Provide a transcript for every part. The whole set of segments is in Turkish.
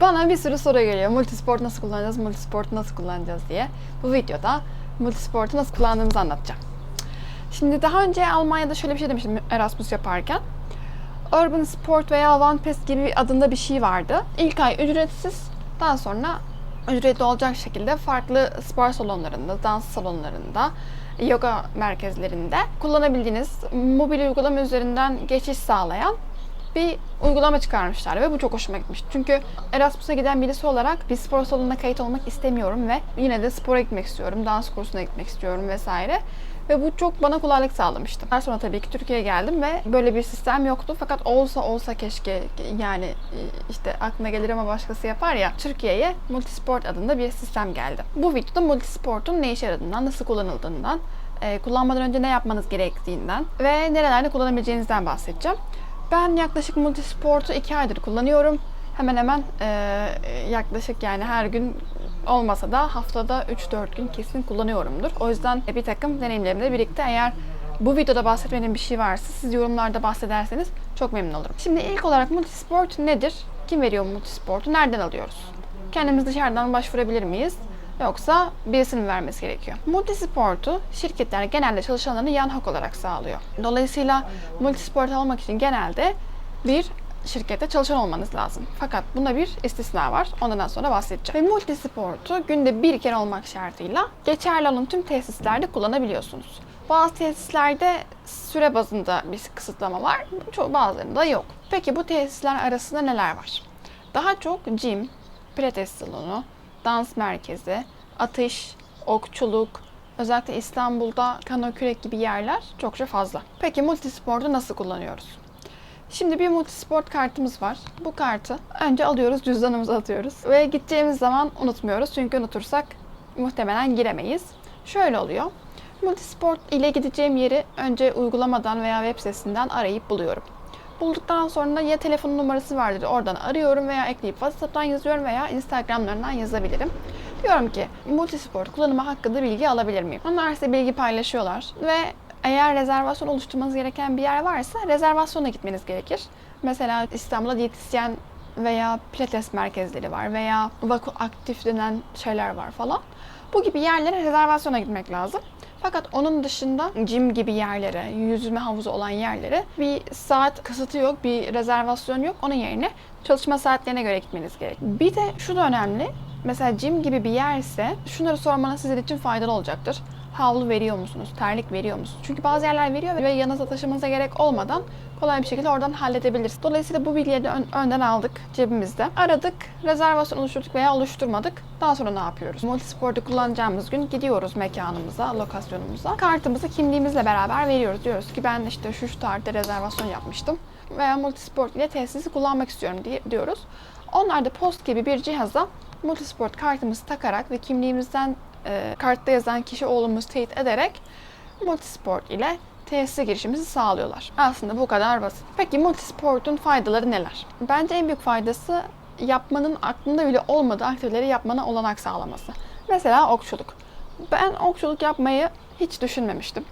Bana bir sürü soru geliyor. Multisport nasıl kullanacağız, multisport nasıl kullanacağız diye. Bu videoda multisportu nasıl kullandığımızı anlatacağım. Şimdi daha önce Almanya'da şöyle bir şey demiştim Erasmus yaparken. Urban Sport veya One Pass gibi adında bir şey vardı. İlk ay ücretsiz, daha sonra ücretli olacak şekilde farklı spor salonlarında, dans salonlarında, yoga merkezlerinde kullanabildiğiniz mobil uygulama üzerinden geçiş sağlayan bir uygulama çıkarmışlar ve bu çok hoşuma gitmiş. Çünkü Erasmus'a giden birisi olarak bir spor salonuna kayıt olmak istemiyorum ve yine de spora gitmek istiyorum, dans kursuna gitmek istiyorum vesaire. Ve bu çok bana kolaylık sağlamıştı. Daha sonra tabii ki Türkiye'ye geldim ve böyle bir sistem yoktu. Fakat olsa olsa keşke yani e, işte aklına gelir ama başkası yapar ya. Türkiye'ye Multisport adında bir sistem geldi. Bu videoda Multisport'un ne işe yaradığından, nasıl kullanıldığından, e, kullanmadan önce ne yapmanız gerektiğinden ve nerelerde kullanabileceğinizden bahsedeceğim. Ben yaklaşık Multisport'u 2 aydır kullanıyorum. Hemen hemen e, yaklaşık yani her gün olmasa da haftada 3-4 gün kesin kullanıyorumdur. O yüzden bir takım deneyimlerimle birlikte eğer bu videoda bahsetmediğim bir şey varsa siz yorumlarda bahsederseniz çok memnun olurum. Şimdi ilk olarak Multisport nedir? Kim veriyor Multisport'u? Nereden alıyoruz? Kendimiz dışarıdan başvurabilir miyiz? Yoksa birisinin vermesi gerekiyor. Multisport'u şirketler genelde çalışanlarını yan hak olarak sağlıyor. Dolayısıyla multisport almak için genelde bir şirkette çalışan olmanız lazım. Fakat bunda bir istisna var. Ondan sonra bahsedeceğim. Ve multisportu günde bir kere olmak şartıyla geçerli olan tüm tesislerde kullanabiliyorsunuz. Bazı tesislerde süre bazında bir kısıtlama var. Çoğu bazılarında yok. Peki bu tesisler arasında neler var? Daha çok gym, pilates salonu, dans merkezi, atış, okçuluk, özellikle İstanbul'da kano kürek gibi yerler çokça fazla. Peki multisportu nasıl kullanıyoruz? Şimdi bir multisport kartımız var. Bu kartı önce alıyoruz, cüzdanımıza atıyoruz. Ve gideceğimiz zaman unutmuyoruz. Çünkü unutursak muhtemelen giremeyiz. Şöyle oluyor. Multisport ile gideceğim yeri önce uygulamadan veya web sitesinden arayıp buluyorum. Bulduktan sonra ya telefon numarası vardır oradan arıyorum veya ekleyip WhatsApp'tan yazıyorum veya Instagram'larından yazabilirim. Diyorum ki multisport kullanımı hakkında bilgi alabilir miyim? Onlar size bilgi paylaşıyorlar ve eğer rezervasyon oluşturmanız gereken bir yer varsa rezervasyona gitmeniz gerekir. Mesela İstanbul'da diyetisyen veya pilates merkezleri var veya vaku aktif denen şeyler var falan. Bu gibi yerlere rezervasyona gitmek lazım. Fakat onun dışında gym gibi yerlere, yüzme havuzu olan yerlere bir saat kısıtı yok, bir rezervasyon yok. Onun yerine çalışma saatlerine göre gitmeniz gerek. Bir de şu da önemli. Mesela gym gibi bir yerse şunları sormanız sizin için faydalı olacaktır. Havlu veriyor musunuz? Terlik veriyor musunuz? Çünkü bazı yerler veriyor ve yanınıza taşımanıza gerek olmadan kolay bir şekilde oradan halledebilirsiniz. Dolayısıyla bu bilgileri de ön- önden aldık cebimizde. Aradık, rezervasyon oluşturduk veya oluşturmadık. Daha sonra ne yapıyoruz? Multisport'u kullanacağımız gün gidiyoruz mekanımıza, lokasyonumuza. Kartımızı kimliğimizle beraber veriyoruz. Diyoruz ki ben işte şu şu tarihte rezervasyon yapmıştım veya Multisport ile tesisi kullanmak istiyorum diyoruz. Onlar da post gibi bir cihaza Multisport kartımızı takarak ve kimliğimizden e, kartta yazan kişi olduğumuzu teyit ederek Multisport ile tesise girişimizi sağlıyorlar. Aslında bu kadar basit. Peki Multisport'un faydaları neler? Bence en büyük faydası yapmanın aklında bile olmadığı aktiviteleri yapmana olanak sağlaması. Mesela okçuluk. Ben okçuluk yapmayı hiç düşünmemiştim.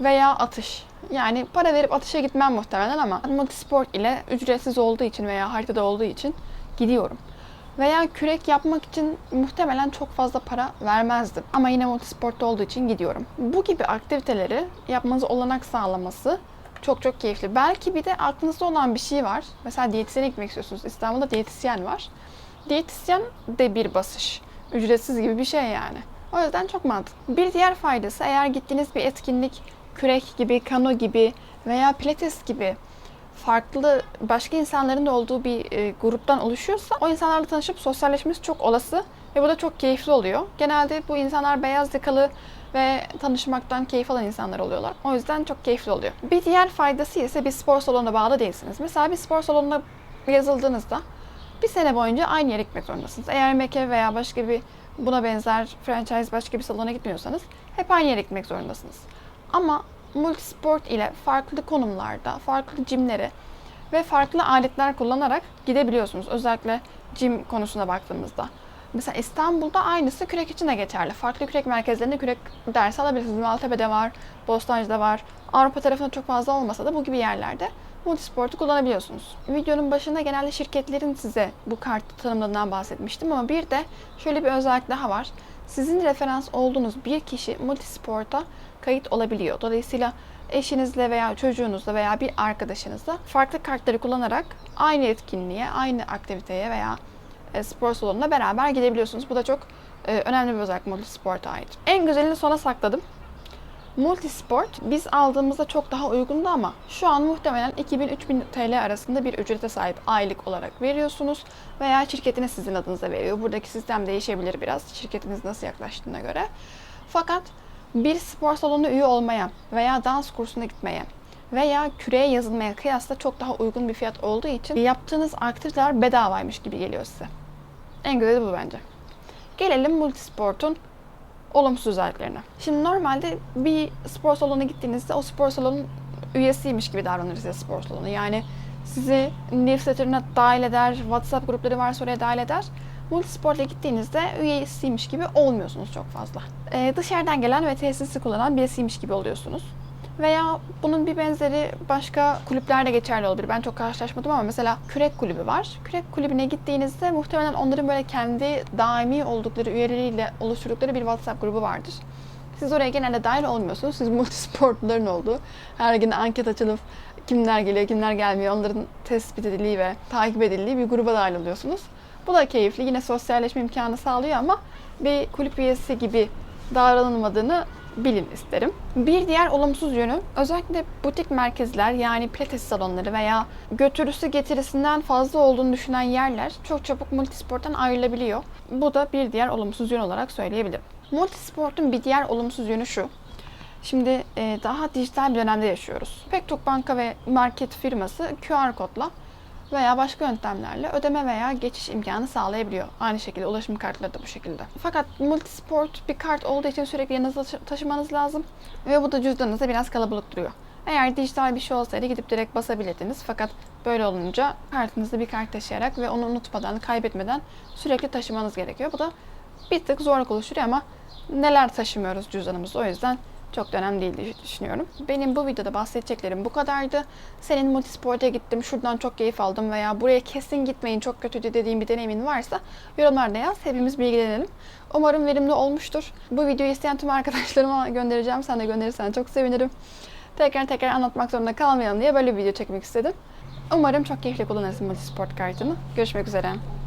Veya atış. Yani para verip atışa gitmem muhtemelen ama multisport ile ücretsiz olduğu için veya haritada olduğu için gidiyorum. Veya kürek yapmak için muhtemelen çok fazla para vermezdim. Ama yine multisportta olduğu için gidiyorum. Bu gibi aktiviteleri yapmanızı olanak sağlaması çok çok keyifli. Belki bir de aklınızda olan bir şey var. Mesela diyetisyene gitmek istiyorsunuz. İstanbul'da diyetisyen var. Diyetisyen de bir basış. Ücretsiz gibi bir şey yani. O yüzden çok mantıklı. Bir diğer faydası eğer gittiğiniz bir etkinlik kürek gibi, kano gibi veya pilates gibi farklı başka insanların da olduğu bir e, gruptan oluşuyorsa o insanlarla tanışıp sosyalleşmesi çok olası ve bu da çok keyifli oluyor. Genelde bu insanlar beyaz yakalı ve tanışmaktan keyif alan insanlar oluyorlar. O yüzden çok keyifli oluyor. Bir diğer faydası ise bir spor salonuna bağlı değilsiniz. Mesela bir spor salonuna yazıldığınızda bir sene boyunca aynı yere gitmek zorundasınız. Eğer Meke veya başka bir buna benzer franchise başka bir salona gitmiyorsanız hep aynı yere gitmek zorundasınız. Ama multisport ile farklı konumlarda, farklı jimlere ve farklı aletler kullanarak gidebiliyorsunuz. Özellikle jim konusuna baktığımızda. Mesela İstanbul'da aynısı kürek için de geçerli. Farklı kürek merkezlerinde kürek dersi alabilirsiniz. Maltepe'de var, Bostancı'da var. Avrupa tarafında çok fazla olmasa da bu gibi yerlerde Multisport'u kullanabiliyorsunuz. Videonun başında genelde şirketlerin size bu kartı tanımladığından bahsetmiştim ama bir de şöyle bir özellik daha var. Sizin referans olduğunuz bir kişi Multisport'a kayıt olabiliyor. Dolayısıyla eşinizle veya çocuğunuzla veya bir arkadaşınızla farklı kartları kullanarak aynı etkinliğe, aynı aktiviteye veya e, spor salonuna beraber gidebiliyorsunuz. Bu da çok e, önemli bir özellik Multisport'a ait. En güzelini sona sakladım. Multisport biz aldığımızda çok daha uygundu ama şu an muhtemelen 2000-3000 TL arasında bir ücrete sahip aylık olarak veriyorsunuz veya şirketiniz sizin adınıza veriyor. Buradaki sistem değişebilir biraz şirketiniz nasıl yaklaştığına göre. Fakat bir spor salonu üye olmaya veya dans kursuna gitmeye veya küreye yazılmaya kıyasla çok daha uygun bir fiyat olduğu için yaptığınız aktiviteler bedavaymış gibi geliyor size. En güzeli bu bence. Gelelim Multisport'un olumsuz özelliklerine. Şimdi normalde bir spor salonuna gittiğinizde o spor salonun üyesiymiş gibi davranır size spor salonu. Yani sizi newsletter'ına dahil eder, WhatsApp grupları varsa oraya dahil eder. Multisport'a gittiğinizde üyesiymiş gibi olmuyorsunuz çok fazla. Ee, dışarıdan gelen ve tesisi kullanan birisiymiş gibi oluyorsunuz. Veya bunun bir benzeri başka kulüplerde geçerli olabilir. Ben çok karşılaşmadım ama mesela kürek kulübü var. Kürek kulübüne gittiğinizde muhtemelen onların böyle kendi daimi oldukları üyeleriyle oluşturdukları bir WhatsApp grubu vardır. Siz oraya genelde dahil olmuyorsunuz. Siz multisportluların olduğu, her gün anket açılıp kimler geliyor, kimler gelmiyor onların tespit edildiği ve takip edildiği bir gruba dahil oluyorsunuz. Bu da keyifli. Yine sosyalleşme imkanı sağlıyor ama bir kulüp üyesi gibi davranılmadığını bilin isterim. Bir diğer olumsuz yönü özellikle butik merkezler yani pilates salonları veya götürüsü getirisinden fazla olduğunu düşünen yerler çok çabuk multisporttan ayrılabiliyor. Bu da bir diğer olumsuz yön olarak söyleyebilirim. Multisportun bir diğer olumsuz yönü şu. Şimdi e, daha dijital bir dönemde yaşıyoruz. Pek çok banka ve market firması QR kodla veya başka yöntemlerle ödeme veya geçiş imkanı sağlayabiliyor. Aynı şekilde ulaşım kartları da bu şekilde. Fakat multisport bir kart olduğu için sürekli yanınızda taşı- taşımanız lazım ve bu da cüzdanınızda biraz kalabalık duruyor. Eğer dijital bir şey olsaydı gidip direkt basabilirdiniz. Fakat böyle olunca kartınızda bir kart taşıyarak ve onu unutmadan, kaybetmeden sürekli taşımanız gerekiyor. Bu da bir tık zorluk oluşturuyor ama neler taşımıyoruz cüzdanımızda o yüzden çok da önemli değil diye düşünüyorum. Benim bu videoda bahsedeceklerim bu kadardı. Senin multisport'a gittim, şuradan çok keyif aldım veya buraya kesin gitmeyin çok kötüydü dediğin bir deneyimin varsa yorumlarda yaz. Hepimiz bilgilenelim. Umarım verimli olmuştur. Bu videoyu isteyen tüm arkadaşlarıma göndereceğim. Sen de gönderirsen çok sevinirim. Tekrar tekrar anlatmak zorunda kalmayalım diye böyle bir video çekmek istedim. Umarım çok keyifli kullanırsın multisport kartını. Görüşmek üzere.